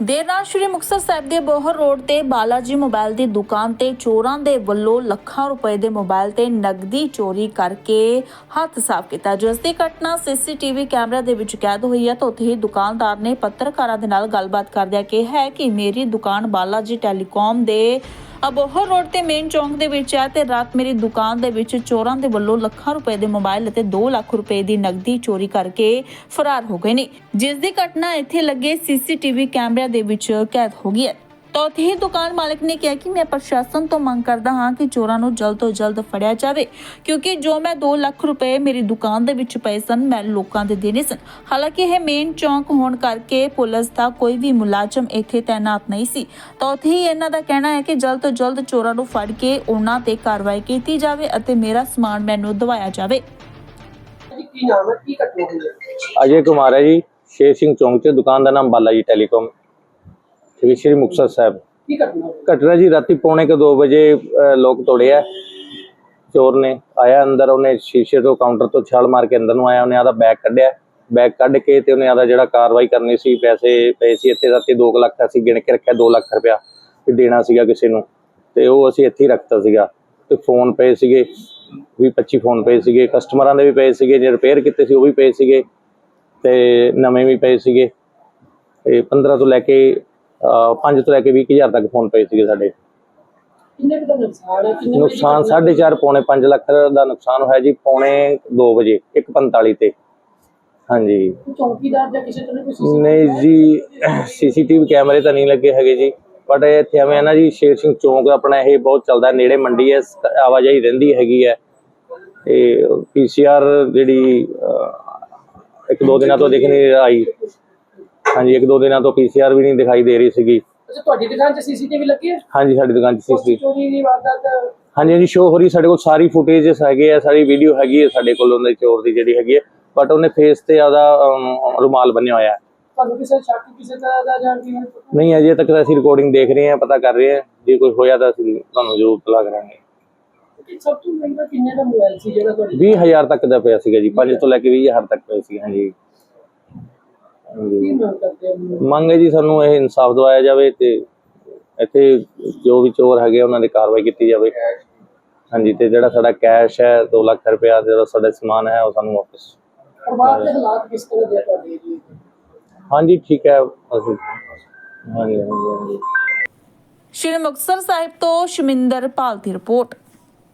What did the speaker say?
ਦੇਰ ਰਾਤ ਸ਼੍ਰੀ ਮੁਕਤਸਰ ਸਾਹਿਬ ਦੇ ਬੋਹਰ ਰੋਡ ਤੇ ਬਾਲਾਜੀ ਮੋਬਾਈਲ ਦੀ ਦੁਕਾਨ ਤੇ ਚੋਰਾਂ ਦੇ ਵੱਲੋਂ ਲੱਖਾਂ ਰੁਪਏ ਦੇ ਮੋਬਾਈਲ ਤੇ ਨਗਦੀ ਚੋਰੀ ਕਰਕੇ ਹੱਥ ਸਾਫ਼ ਕੀਤਾ। ਜਿਸ ਦੀ ਘਟਨਾ ਸੀਸੀਟੀਵੀ ਕੈਮਰਾ ਦੇ ਵਿੱਚ ਕੈਦ ਹੋਈ ਹੈ ਤਾਂ ਉੱਥੇ ਹੀ ਦੁਕਾਨਦਾਰ ਨੇ ਪੱਤਰਕਾਰਾਂ ਦੇ ਨਾਲ ਗੱਲਬਾਤ ਕਰਦਿਆਂ ਕਿਹਾ ਹੈ ਕਿ ਮੇਰੀ ਦੁਕਾਨ ਬਾਲਾਜੀ ਟੈਲੀਕਾਮ ਦੇ ਅਬੋਹਰ ਰੋਡ ਤੇ ਮੇਨ ਚੌਂਕ ਦੇ ਵਿੱਚ ਹੈ ਤੇ ਰਾਤ ਮੇਰੀ ਦੁਕਾਨ ਦੇ ਵਿੱਚ ਚੋਰਾਂ ਦੇ ਵੱਲੋਂ ਲੱਖਾਂ ਰੁਪਏ ਦੇ ਮੋਬਾਈਲ ਅਤੇ 2 ਲੱਖ ਰੁਪਏ ਦੀ ਨਗਦੀ ਚੋਰੀ ਕਰਕੇ ਫਰਾਰ ਹੋ ਗਏ ਨੇ ਜਿਸ ਦੀ ਘਟਨਾ ਇੱਥੇ ਲੱਗੇ ਸੀਸੀਟੀਵੀ ਕੈਮਰਿਆਂ ਦੇ ਵਿੱਚ ਕੈਦ ਹੋ ਗਈ ਹੈ ਤਾਂ ਉੱਥੇ ਹੀ ਦੁਕਾਨ ਮਾਲਕ ਨੇ ਕਿਹਾ ਕਿ ਮੈਂ ਪ੍ਰਸ਼ਾਸਨ ਤੋਂ ਮੰਗ ਕਰਦਾ ਹਾਂ ਕਿ ਚੋਰਾਂ ਨੂੰ ਜਲਦ ਤੋਂ ਜਲਦ ਫੜਿਆ ਜਾਵੇ ਕਿਉਂਕਿ ਜੋ ਮੈਂ 2 ਲੱਖ ਰੁਪਏ ਮੇਰੀ ਦੁਕਾਨ ਦੇ ਵਿੱਚ ਪਏ ਸਨ ਮੈਂ ਲੋਕਾਂ ਦੇ ਦੇਣੇ ਸਨ। ਹਾਲਾਂਕਿ ਇਹ ਮੇਨ ਚੌਂਕ ਹੋਣ ਕਰਕੇ ਪੁਲਿਸ ਦਾ ਕੋਈ ਵੀ ਮੁਲਾਜ਼ਮ ਇੱਥੇ ਤਾਇਨਾਤ ਨਹੀਂ ਸੀ। ਤਾਂ ਉੱਥੇ ਹੀ ਇਹਨਾਂ ਦਾ ਕਹਿਣਾ ਹੈ ਕਿ ਜਲਦ ਤੋਂ ਜਲਦ ਚੋਰਾਂ ਨੂੰ ਫੜ ਕੇ ਉਹਨਾਂ ਤੇ ਕਾਰਵਾਈ ਕੀਤੀ ਜਾਵੇ ਅਤੇ ਮੇਰਾ ਸਮਾਨ ਮੈਨੂੰ ਦਵਾਇਆ ਜਾਵੇ। ਜੀ ਕੀ ਨਾਮ ਹੈ? ਕੀ ਘਟਨਾ ਹੋਈ? ਹੈ ਅਜੇ ਕੁਮਾਰ ਹੈ ਜੀ ਸ਼ੇਰ ਸਿੰਘ ਚੌਂਕ 'ਚ ਦੁਕਾਨ ਦਾ ਨਾਮ ਬਾਲਾ ਜੀ ਟੈਲੀਕਾਮ। ਠੀਕ ਹੈ, ਸ਼੍ਰੀ ਮੁਕਤਸਰ ਸਾਹਿਬ। ਕੀ ਘਟਨਾ ਘਟਨਾ ਜੀ ਰਾਤੀ ਪੌਣੇ ਕੁ 2 ਵਜੇ ਲੋਕ ਤੋੜਿਆ। ਚੋਰ ਨੇ ਆਇਆ ਅੰਦਰ ਉਹਨੇ ਸ਼ੀਸ਼ੇ ਤੋਂ ਕਾਊਂਟਰ ਤੋਂ ਛਾਲ ਮਾਰ ਕੇ ਅੰਦਰ ਨੂੰ ਆਇਆ। ਉਹਨੇ ਆਦਾ ਬੈਗ ਕੱਢਿਆ। ਬੈਗ ਕੱਢ ਕੇ ਤੇ ਉਹਨੇ ਆਦਾ ਜਿਹੜਾ ਕਾਰਵਾਈ ਕਰਨੀ ਸੀ ਪੈਸੇ ਪਏ ਸੀ ਇੱਥੇ ਰਾਤੀ 2 ਲੱਖ ਅਸੀਂ ਗਿਣ ਕੇ ਰੱਖਿਆ 2 ਲੱਖ ਰੁਪਇਆ ਵੀ ਦੇਣਾ ਸੀਗਾ ਕਿਸੇ ਨੂੰ। ਤੇ ਉਹ ਅਸੀਂ ਇੱਥੇ ਹੀ ਰੱਖਤਾ ਸੀਗਾ। ਤੇ ਫੋਨ ਪਏ ਸੀਗੇ ਵੀ 25 ਫੋਨ ਪਏ ਸੀਗੇ ਕਸਟਮਰਾਂ ਦੇ ਵੀ ਪਏ ਸੀਗੇ ਜੇ ਰਿਪੇਅਰ ਕੀਤੇ ਸੀ ਉਹ ਵੀ ਪਏ ਸੀਗੇ। ਤੇ ਨਵੇਂ ਵੀ ਪਏ ਸੀਗੇ। ਤੇ 15 ਤੋਂ ਲੈ ਕੇ 5 ਤੋਂ ਲੈ ਕੇ 20000 ਤੱਕ ਫੋਨ ਪਏ ਸੀਗੇ ਸਾਡੇ। ਕਿੰਨੇ ਕੁ ਦਾ ਨੁਕਸਾਨ ਹੈ? ਕਿੰਨੇ ਵਜੇ ਦੀ ਨੁਕਸਾਨ ਘਟਨਾ 4.5 ਪੌਣੇ 5 ਲੱਖ ਦਾ ਨੁਕਸਾਨ ਹੋਇਆ ਜੀ ਪੌਣੇ 2 ਵਜੇ 1:45 ਤੇ। ਹਾਂਜੀ। ਚੌਕੀਦਾਰ ਜਾਂ ਕਿਸੇ ਤਰ੍ਹਾਂ ਕੋਈ CCTV ਨਹੀਂ ਜੀ ਸੀਸੀਟੀਵੀ ਕੈਮਰੇ ਤਾਂ ਨਹੀਂ ਲੱਗੇ ਹੈਗੇ ਜੀ। ਬਟ ਇੱਥੇ ਐਵੇਂ ਨਾ ਜੀ ਸ਼ੇਰ ਸਿੰਘ ਚੌਂਕ ਆਪਣਾ ਇਹ ਬਹੁਤ ਚੱਲਦਾ ਨੇੜੇ ਮੰਡੀ ਹੈ ਆਵਾਜਾਈ ਰਹਿੰਦੀ ਹੈਗੀ ਹੈ। ਤੇ ਪੀਸੀਆਰ ਜਿਹੜੀ ਇੱਕ ਦੋ ਦਿਨਾਂ ਤੋਂ ਦਿਖ ਨਹੀਂ ਆਈ। ਹਾਂਜੀ ਇੱਕ ਦੋ ਦਿਨਾਂ ਤੋਂ ਪੀਸੀਆਰ ਵੀ ਨਹੀਂ ਦਿਖਾਈ ਦੇ ਰਹੀ ਸੀਗੀ। ਅੱਛਾ ਤੁਹਾਡੀ ਦੁਕਾਨ 'ਚ ਸੀਸੀਟੀਵੀ ਲੱਗੀ ਹੈ? ਹਾਂਜੀ ਸਾਡੀ ਦੁਕਾਨ 'ਚ ਸੀਸੀਟੀਵੀ ਚੋਰੀ ਦੀ ਵਾਰਦਾਤ ਹਾਂਜੀ ਹਾਂਜੀ ਸ਼ੋ ਹੋ ਰਹੀ ਸਾਡੇ ਕੋਲ ਸਾਰੀ ਫੁਟੇजेस ਹੈਗੇ ਆ ਸਾਰੀ ਵੀਡੀਓ ਹੈਗੀ ਹੈ ਸਾਡੇ ਕੋਲ ਉਹਦੇ ਚੋਰ ਦੀ ਜਿਹੜੀ ਹੈਗੀ ਹੈ। ਬਟ ਉਹਨੇ ਫੇਸ ਤੇ ਆਦਾ ਰੁਮਾਲ ਬੰਨਿਆ ਹੋਇਆ ਹੈ। ਤੁਹਾਨੂੰ ਕਿਸੇ ਸ਼ੱਕ ਕਿਸੇ ਤਰ੍ਹਾਂ ਦਾ ਜਾਂ ਕਿਵੇਂ? ਨਹੀਂ ਅਜੇ ਤੱਕ ਤਾਂ ਅਸੀਂ ਰਿਕਾਰਡਿੰਗ ਦੇਖ ਰਹੇ ਹਾਂ ਪਤਾ ਕਰ ਰਹੇ ਹਾਂ। ਜੇ ਕੋਈ ਹੋਇਆ ਤਾਂ ਅਸੀਂ ਤੁਹਾਨੂੰ ਜ਼ਰੂਰ ਤਲਾ ਕਰਾਂਗੇ। ਸਭ ਤੋਂ ਮਹਿੰਗਾ ਕਿੰਨੇ ਦਾ ਮੋਬਾਈਲ ਸੀ ਜਿਹੜਾ ਤੁਹਾਡੇ 20000 ਤੱਕ ਦਾ ਪਿਆ ਸੀਗਾ ਜੀ 5 ਤੋਂ ਲੈ ਕੇ 20000 ਤੱਕ ਪਿਆ ਸੀ ਹਾਂਜੀ। ਕੀ ਮੰਗ ਕਰਦੇ ਹੋ? ਮੰਗ ਹੈ ਜੀ ਸਾਨੂੰ ਇਹ ਇਨਸਾਫ ਦਿਵਾਇਆ ਜਾਵੇ ਤੇ ਇੱਥੇ ਜੋ ਵੀ ਚੋਰ ਹੈਗੇ ਉਹਨਾਂ ਦੀ ਕਾਰਵਾਈ ਕੀਤੀ ਜਾਵੇ। ਹਾਂਜੀ ਤੇ ਜਿਹੜਾ ਸਾਡਾ ਕੈਸ਼ ਹੈ 2 ਲੱਖ ਰੁਪਇਆ ਜਿਹੜਾ ਸਾਡਾ ਸਮਾਨ ਹੈ ਉਹ ਸਾਨੂੰ ਵਾਪਸ ਪਰਿਵਾਰ ਦੇ ਹਾਲਾਤ ਕਿਸ ਤਰ੍ਹਾਂ ਦੇ ਆ ਤੁਹਾਡੇ ਜੀ? ਹਾਂਜੀ ਠੀਕ ਹੈ ਅਸੀਂ ਹਾਂਜੀ ਹਾਂਜੀ ਹਾਂਜੀ। ਸ਼੍ਰੀ ਮੁਕਤਸਰ ਸਾਹਿਬ ਤੋਂ ਸ਼ਮਿੰਦਰ ਪਾਲ ਦੀ ਰਿਪੋਰਟ।